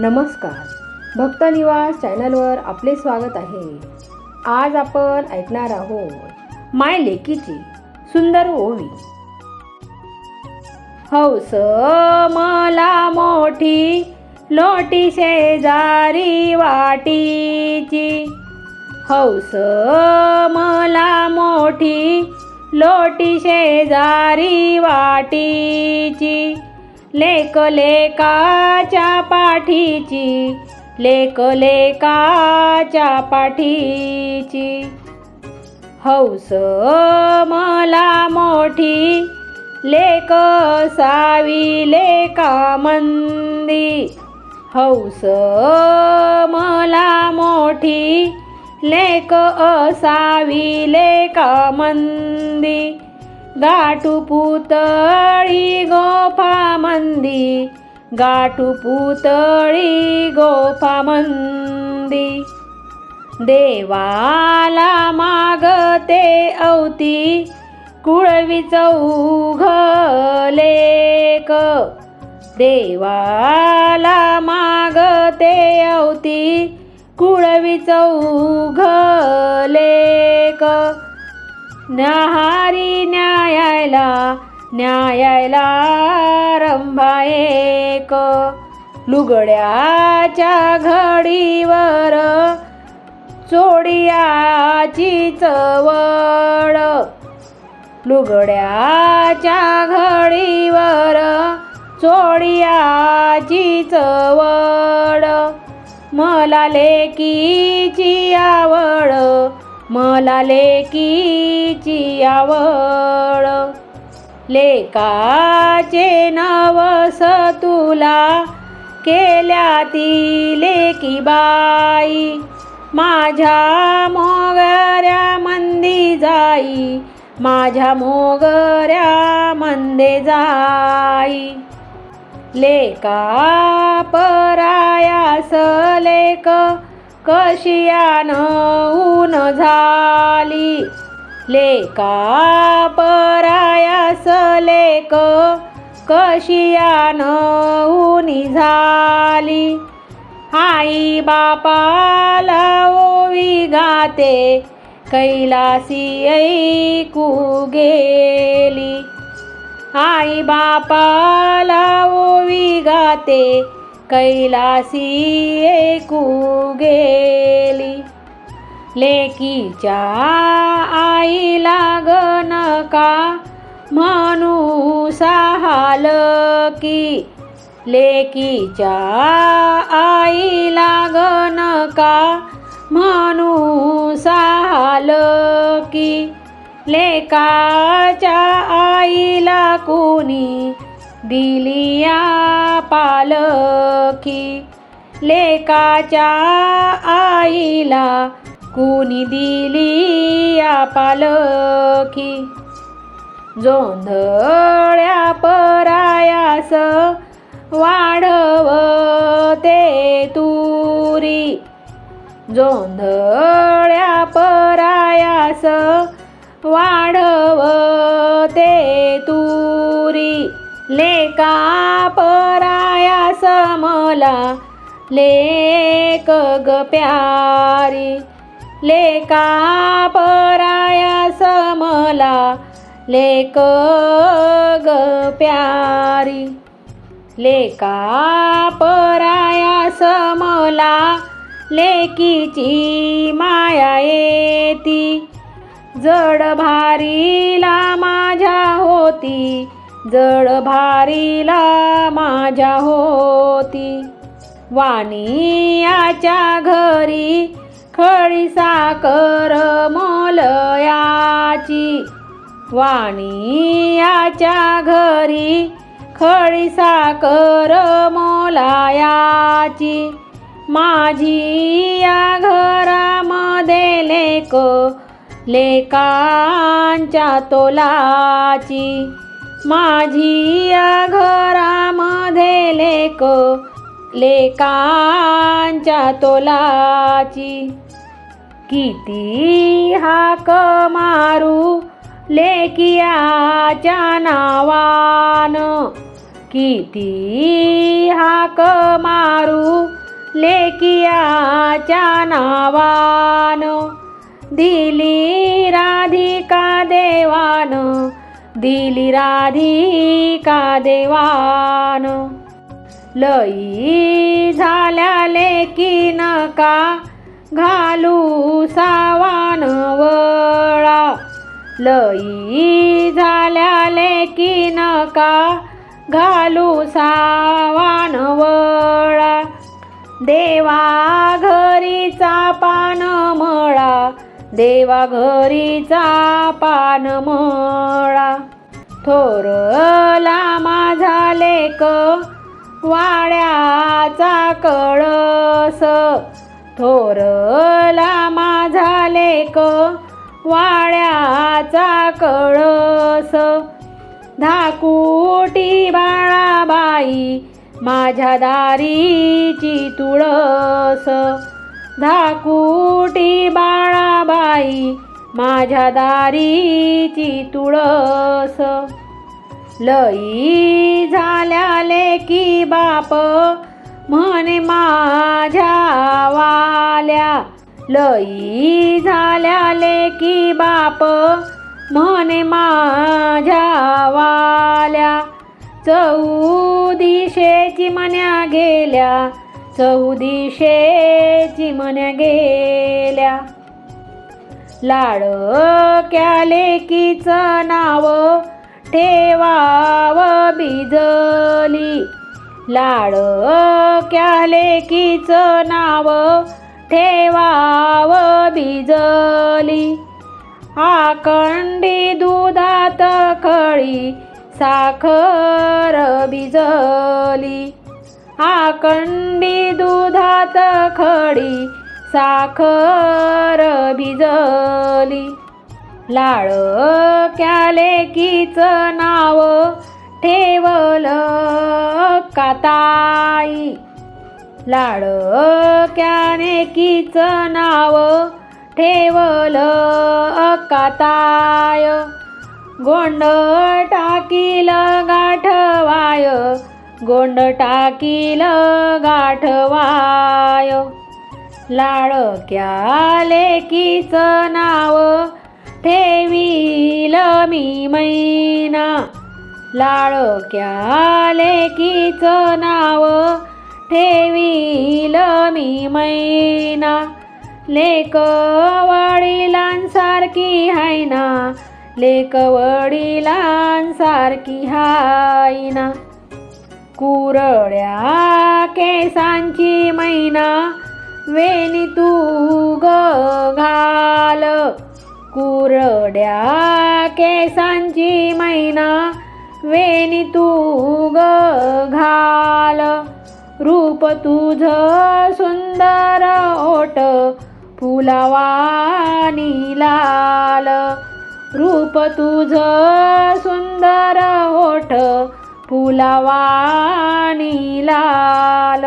नमस्कार. भक्तनिवास चॅनलवर आपले स्वागत आहे. आज आपण ऐकणार आहोत माय लेकीची सुंदर ओवी. हौस मला मोठी लोटी शेजारी वाटीची. हौस मला मोठी लोटी शेजारी वाटीची. लेकलेखाच्या पाठीची लेकलेखाच्या पाठीची. हौस मला मोठी लेक सावी लेका मंदी हौस मला मोठी लेक असावी लेका मंदी गाठू पुतळी गोफा मंदी. गाठू पुतळी गोफा मंदी. देवाला मागते अवती कुळवी चौघ लेक. देवाला मागते अवती कुळवी चौघ लेक. न्याहारी न्यायाला न्यायाला रंभा एक लुगड्याच्या घडीवर चोडियाची चवड लुगड्याच्या घडीवर चोडियाची चवड मला लेकीची आवड मला लेकीची आवड लेकाचे नवस तुला केल्या ती लेकी बाई. माझ्या मोगऱ्या मंदी जाई माझ्या मोगऱ्या मंदे जाई. लेका परायास लेक कशियान ऊन झाली? लेका परायास लेक कशियान ऊनी झाली? आई बापाला ओवी गाते कैलासी ऐकू गेली. आई बापाला ओवी गाते कैलासी ऐकू गेली लेकीच्या आई लागन का? म्हणू साहाल की लेकीच्या आई लागन का? म्हणू साहाल की लेकाच्या आईला कोणी दिलिया पालखी लेकाच्या आईला कुणी दिलिया पालखी. जोंधळ्या परायास वाढवते तुरी. जोंधळ्या परायास वाढवते तुरी. लेका पराया समला लेक ग प्यारी. लेका पराया समला लेक ग प्यारी. लेका पराया समला लेकीची माया येती. जड भारीला माझ्या होती. जड भारीला माझ्या होती. वाणियाच्या घरी खळी साकर मोलयाची. वाणियाच्या घरी खळी साकर मोलायाची. माझी या घरामध्ये लेक लेकांच्या तोलाची. माझी या घरामध्ये लेक लेकांच्या तोलाची. किती हाक मारू लेकियाच्या नावान. किती हाक मारू लेकियाच्या नावान. दिली राधिका देवान दिली राधिका देवान. लई झाल्या लेकी नका घालू सावान वळा. लई झाल्या लेकी नका घालू सावान वळा. देवा घरीचा पान मळा. देवा घरीचा पान मळा. थोरला माझा लेक वाड्याचा कळस. थोरला माझा लेक वाड्याचा कळस. धाकुटी बाळाबाई माझ्या दारीची तुळस. धाकुटी बाळाबाई माझ्या दारीची तुळस. लई झाल्याले की बाप म्हणे माझ्या वाल्या. लई झाल्याले की बाप म्हणे माझ्या वाल्या. चौदिशेची मन्या गेल्या चौदिशे मन्या गेल्या. लाडक्या लेकीचं नाव ठेवाव बिजली. लाडक्या लेकीचं नाव ठेवाव बिजली. आकंडी दुधात खळी साखर बिजली. आकंडी दुधात खडी साखर भिजली. लाडक्या लेकीचं नाव ठेवलं काताई लाडक्या लेकीचं नाव ठेवलं काताय गोंड टाकील गाठवाय गोंड टाकील गाठवाय. लाडक्या लेकीचं नाव ठेवील मी मैना. लाडक्या लेकीचं नाव ठेवील मी मैना. लेक वडिलांसारखी हाय ना लेक वडिलांसारखी हाय ना कुरड्या केसांची मैना वेणी तू ग घाल. कुरड्या केसांची मैना वेणी तू ग घाल. रूप तुझ सुंदर ओट फुलावानी लाल. रूप तुझ सुंदर ओठ फुलवाणी लाल